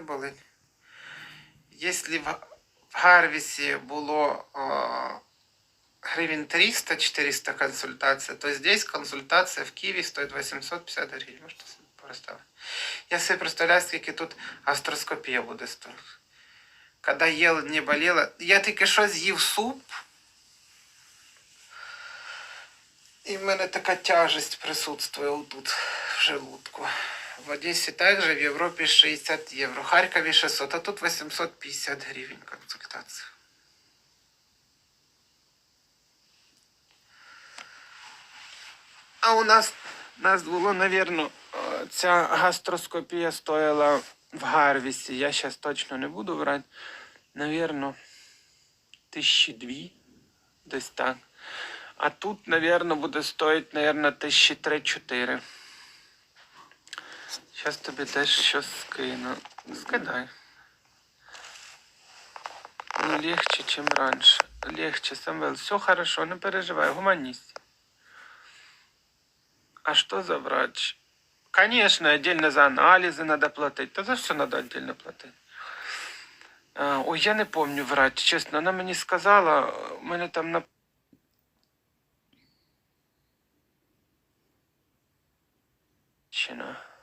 болить. Якщо в, Гарвісі було о, гривень 300-400 консультація, то здесь консультація в Києві стоїть 850 гривень. Можете собі представити. Я собі представляю, скільки тут астроскопія буде стоїти. Коли їла, не боліла. Я тільки що з'їв суп. І в мене така тяжесть присутствує отут, в желудку. В Одесі також, в Європі 60 євро, в Харкові 600, а тут 850 гривень консультація. А у нас, нас було, напевно, ця гастроскопія стоїла в Гарвісі. Я зараз точно не буду брати. Навірно, тисячі дві, десь так. А тут, наверное, буде стоїть, наверное, тисячі три-чотири. Зараз тобі теж щось скину. Скидай. Ну, легче, чем раньше. Легче, Самвел. Все хорошо, не переживай, гуманист. А что за врач? Конечно, отдельно за анализы надо платить. Да за все надо отдельно платить. Ой, я не помню врач, чесно. Вона мені сказала, у мене там на Чина.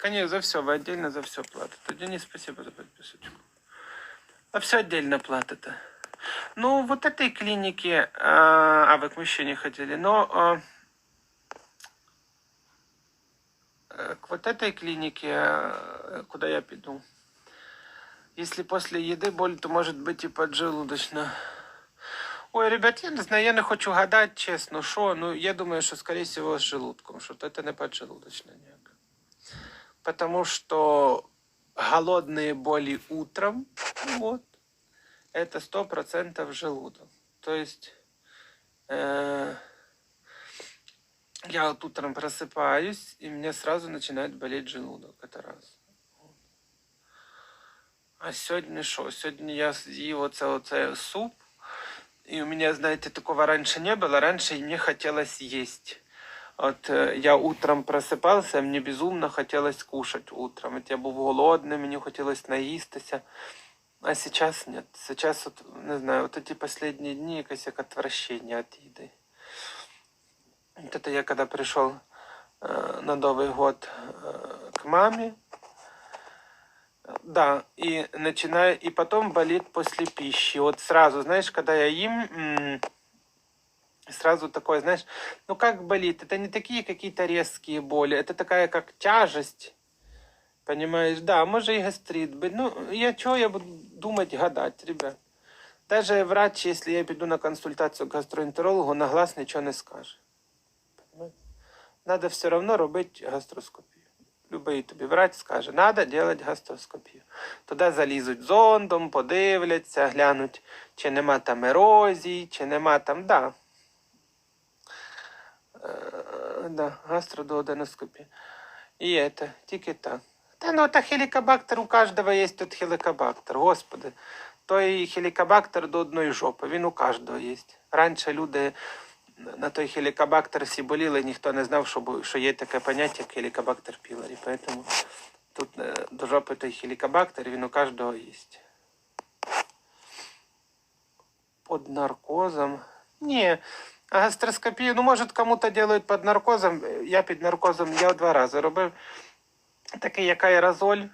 Конечно, за все, вы отдельно за все платите. Денис, спасибо за подписочку. А все отдельно платите. Ну, вот этой клинике, а, а вы к мужчине хотели, но а, э, к вот этой клинике, э, куда я пойду, если после еды боль, то может быть и поджелудочно. Ой, ребят, я не знаю, я не хочу гадати, чесно, що. Ну, я думаю, що, скорее всего, з желудком, що це не поджелудочно ніяк. Потому что голодные боли утром, вот, это сто процентов желудок. То есть, э, я вот утром просыпаюсь, и мне сразу начинает болеть желудок. Это раз. А сьогодні що? Сьогодні я з'їв оце, оце суп, и у меня, знаете, такого раньше не было. Раньше мне хотелось есть. Вот э, я утром просыпался, мне безумно хотелось кушать утром. Вот я був голодний, мені хотілося наїстися. А сейчас нет. Сейчас, вот, не знаю, вот эти последние дни якесь як отвращение от еды. Вот это я когда пришел э, на Новый год э, к маме, да, и начинаю, и потом болит после пищи. Вот сразу, знаешь, когда я им, м, сразу такое, знаешь, ну как болит? Это не такие какие-то резкие боли, это такая как тяжесть. Понимаешь, да, может и гастрит быть. Ну, я чего я буду думать, гадать, ребят. Даже врач, если я пойду на консультацию к гастроэнтерологу, на глаз ничего не скаже. Понимаете? Надо все равно робити гастроскопію. Любий тобі врач скаже, треба робити гастроскопію. Туди залізуть зондом, подивляться, глянуть, чи нема там ерозії, чи нема там, да. Е, да, гастродуоденоскопія. І это, так. Та ну, та хелікобактер у кожного є тут хелікобактер, господи. Той хелікобактер до одної жопи, він у кожного є. Раніше люди на той хелікобактер всі боліли, ніхто не знав, що, є таке поняття, як хелікобактер пілорі. Поэтому тут е, до жопи той хелікобактер, він у кожного є. Под наркозом. Ні, гастроскопію, ну, може, кому-то делают під наркозом. Я під наркозом я два рази робив. Такий як аерозоль, е,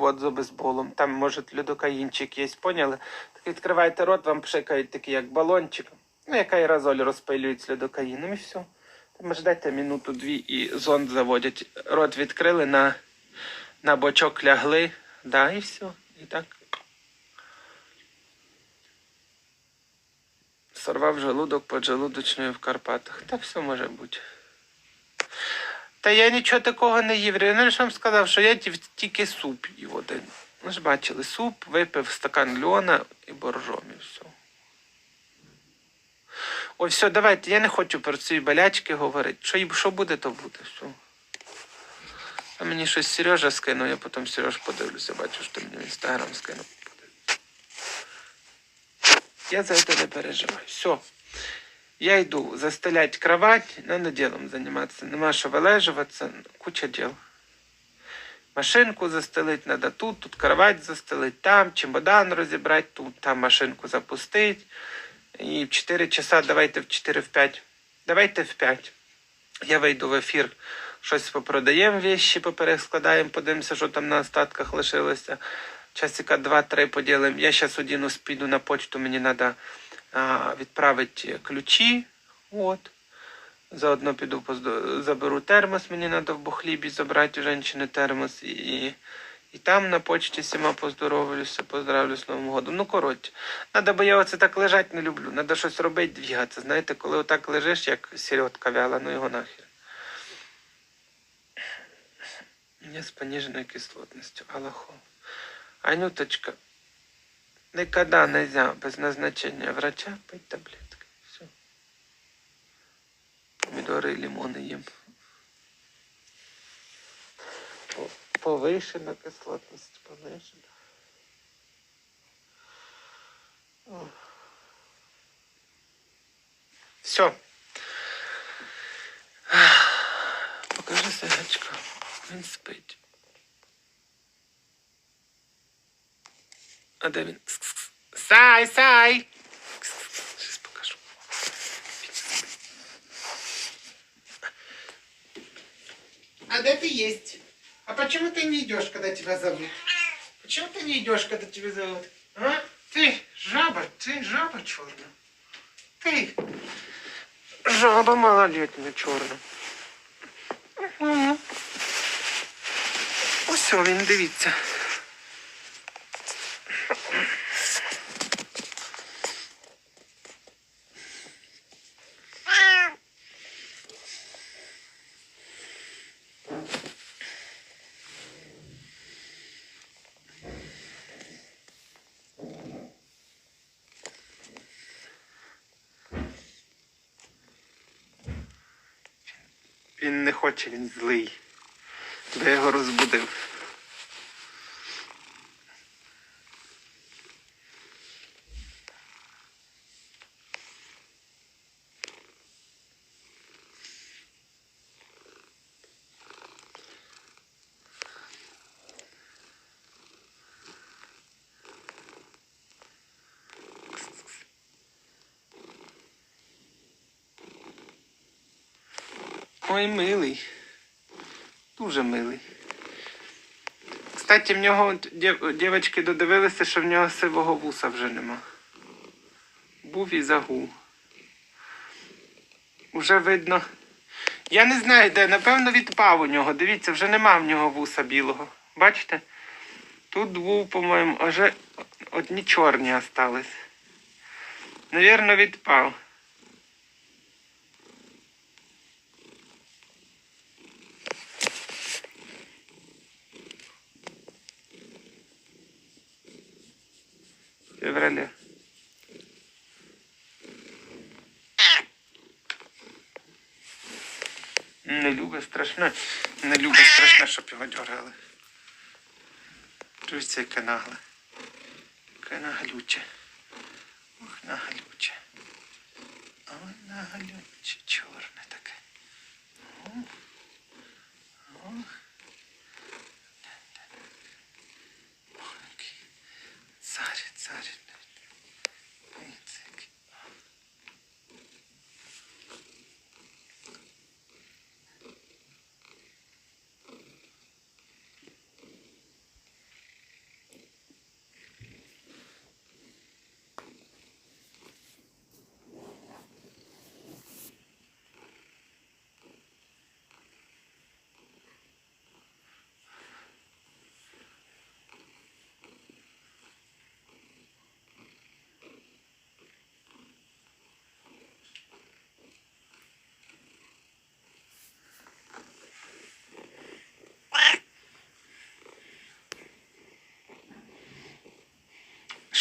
от з обезболом. Там, може, людокаїнчик є, поняли? Так відкриваєте рот, вам пшикають такий, як балончик. Ну, як аерозоль розпилюють з людокаїном і все. Там ждайте минуту-дві і зонд заводять. Рот відкрили, на, на бочок лягли, да, і все. І так. Сорвав желудок поджелудочною в Карпатах. Та все може бути. Та я нічого такого не їв. Я ж вам сказав, що я тільки суп їв один. Ви ж бачили, суп, випив стакан льона і боржом, і все. Ой, все, давайте, я не хочу про ці болячки говорити. Що, що буде, то буде. Все. А мені щось Сережа скинув, я потім Сереж подивлюся, бачу, що ти мені в інстаграм скинув. Я за це не переживаю. Все. Я йду застелять кровать, надо делом заниматься. Нема що вилежуватися, куча дел. Машинку застелить надо тут, тут кровать застелить там, чемодан розібрати тут, там машинку запустить. І в 4 часа давайте в 4 в 5. Давайте в 5. Я вийду в ефір, щось попродаємо вещі, поперескладаємо, подивимося, що там на остатках лишилося. Часика 2-3 поділимо. Я зараз одінусь, піду на почту, мені треба відправити ключі. От. Заодно піду заберу термос, мені треба в Бухлібі забрати у жінки термос. І, і там на почті сама поздоровлюся, поздравлю з Новим годом. Ну, коротше, треба, бо я оце так лежати не люблю. Треба щось робити, двігатися. Знаєте, коли отак лежиш, як сільотка вяла, ну його нахер. Я з пониженою кислотністю, аллаху. Анюточка, никогда нельзя без назначения врача пить таблетки. Все. Помидоры и лимоны ем. По- Повишена кислотність, повишена. Все. Покажи сагачка. Він спить. А де він? Сай, сай! Щас покажу. А где ты есть? А почему ты не идешь, когда тебя зовут? Почему ты не идешь, когда тебя зовут? А? Ты жаба, ты жаба черная. Ты жаба малолетняя черная. Угу. Ось він, дивіться. Він не хоче, він злий. Я його розбудив. Ой, милий. Дуже милий. Кстати, в нього дівчатки додивилися, що в нього сивого вуса вже нема. Був і загув. Уже видно. Я не знаю, де, напевно, відпав у нього. Дивіться, вже нема в нього вуса білого. Бачите? Тут був, по-моєму, а вже одні чорні остались. Навірно, відпав. В феврале. Не любить страшно. Не любить страшно, щоб його дергали. Дивіться, яке нагле. Яке наглюче. Ох, наглюче. Ой, наглюче, чорне таке. О. О.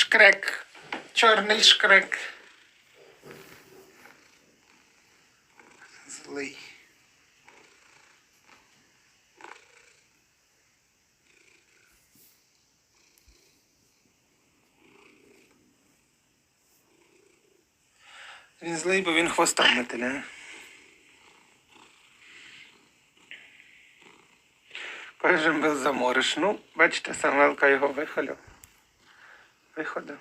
Шкрек. Чорний шкрек. Злий. Він злий, бо він хвостом мотиляє. Кожен без замориш. Ну, бачите, Самвелка його вихолив. Виходив.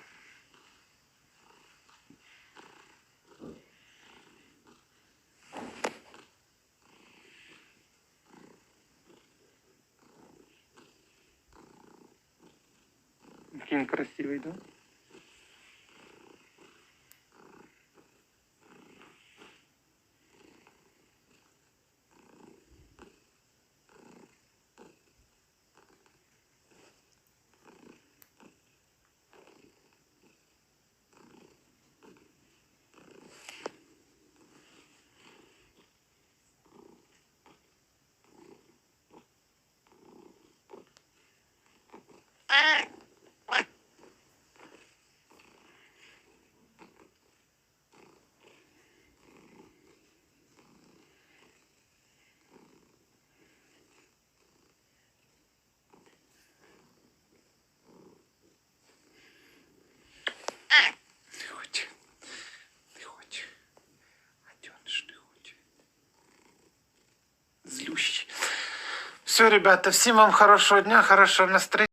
Який він красивий, да? Все, ребята, всем вам хорошего дня, хорошего настроения.